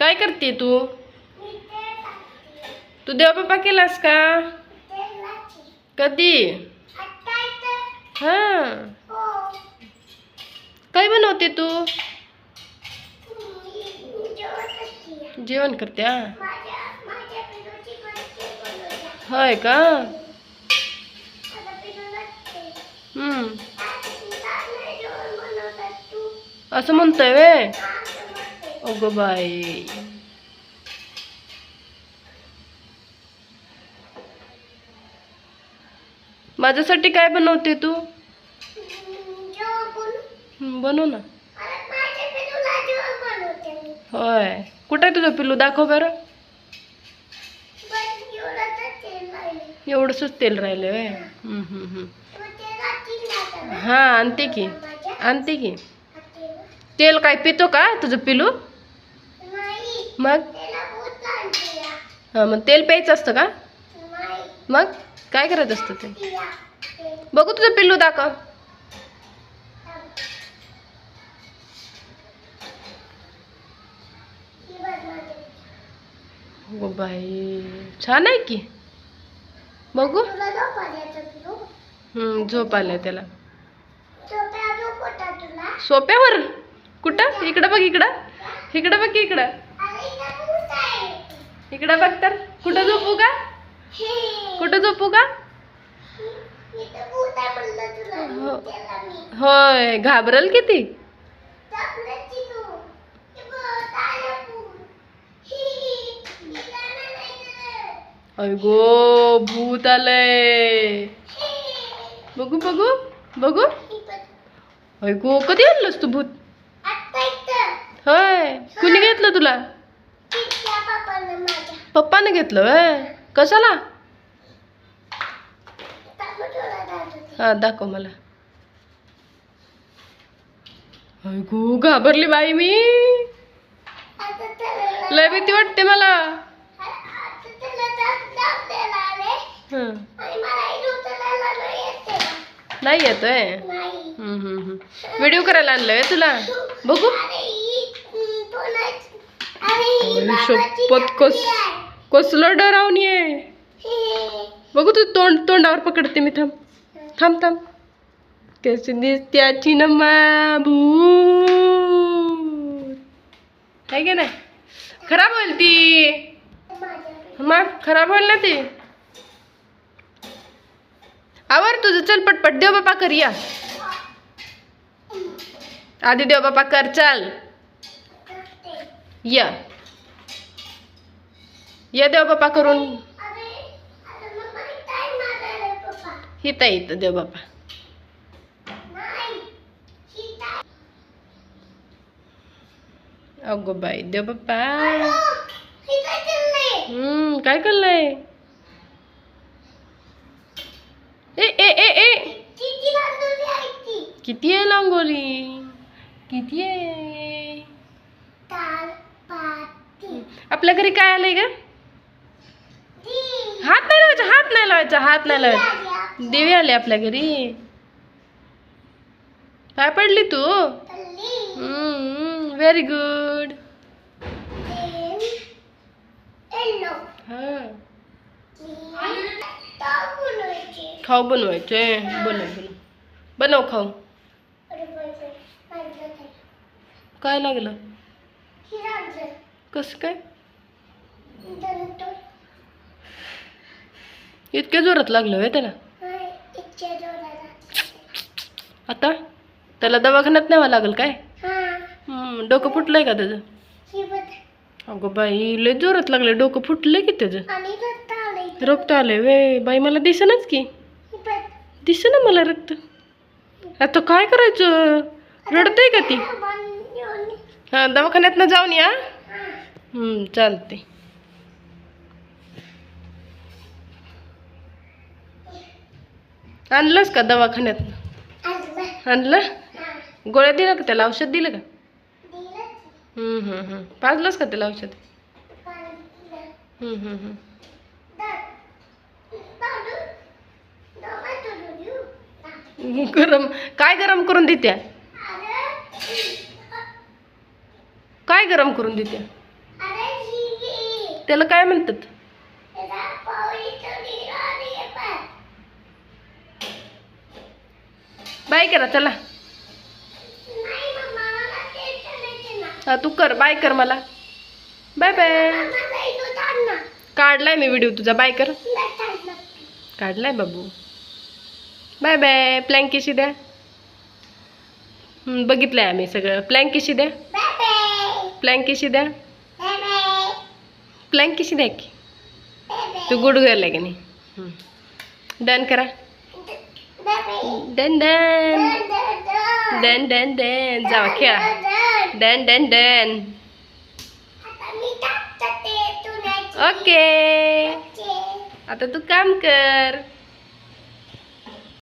काय करते तू? तू देवबापा केलास का? कधी? हा. काय बनवते तू? जेवण करते होय का? हम्म. असं म्हणतोय वे अगं बाई माझ्यासाठी काय बनवते तू? बनव ना. होय. कुठं आहे तुझं पिल्लू? दाखव बरं. एवढंच तेल राहिलं वे हां आणते की. आणते की. तेल काय पितो का तुझं पिलू मग? हां मग तेल प्यायचं असतं का? मग? काय करायचं असतं ते? बघू तुझं पिल्लू दाखव. हो बाई छान आहे की. बघू. झोप आलाय त्याला. सोप्यावर? कुठं? इकडं बघ इकडं. इकडं बघ इकडं. इकडं बघ तर. कुठं झोपू का कुठं झोपू का हो. होय. घाबरल किती? गो भूत आलंय. बघू बघू बघू. गो कधी आणलंस तू भूत? होय. कुणी घेतलं तुला? पप्पाने घेतलं वय कशाला? हा दाखव मला. गो घाबरली बाई मी. लय भीती वाटते मला. हं. नाही येतोय? व्हिडिओ करायला आणलंय तुला? बघू. शपथ कस कसलं डरावणी आहे बघू तू तोंड तोंडावर पकडते मी थांब. थांब थांब. कशी दिसत्याची न भूत आहे की नाही? ती. मग होईल ना ती. आवर तुझं चल पटपट. देव बापा कर आधी देव बापा कर चल. या. या देव बापा करून. हिता इथं देव बापा. अगो बाई देव बाप्पा हम्म काय करलंय ए ए ए ए. किती आहे लांगोली किती आहे आपल्या घरी काय आलंय का हात नाही लावायचा हात नाही लावायचा देवी आले आपल्या घरी काय पडली तू? व्हेरी गुड हा। खाऊ बनवायचे बनव बनव बनव खाऊ काय लागलं? कसं काय? इतक्या जोरात लागलं होय त्याला? आता? त्याला दवाखान्यात न्यावं लागेल काय? डोकं फुटलंय का त्याचं? अगं बाई लय जोरात लागलं डोकं फुटलंय की त्याचं? रक्त आलंय वे. बाई मला दिसेनच की. दिसे ना मला रक्त. आता काय करायचं? रडतंय का ती? हा दवाखान्यातनं जाऊन या. चालते आणलंस का दवाखान्यात? आणलं. गोळ्या दिलं का त्याला? औषध दिलं का? हम्म, हम्म, हम्म. पाजलंस का त्याला औषध. गरम काय गरम करून देत्या? काय गरम करून देत्या? त्याला काय म्हणतात? बाय करा चला. हा तू कर बाय कर मला. Bye bye. काढलाय मी व्हिडिओ तुझा बाय कर. काढलाय बाबू. बाय बाय प्लँकीशी द्या? बघितलंय आम्ही सगळं. प्लँकीशी द्या? प्लँकीशी द्या? प्लँकीशी द्या की? तू गुड गर्ल आहे की नाही? डन करा. Done done done done done जावा खेळा डन डन डन ओके आता तू काम कर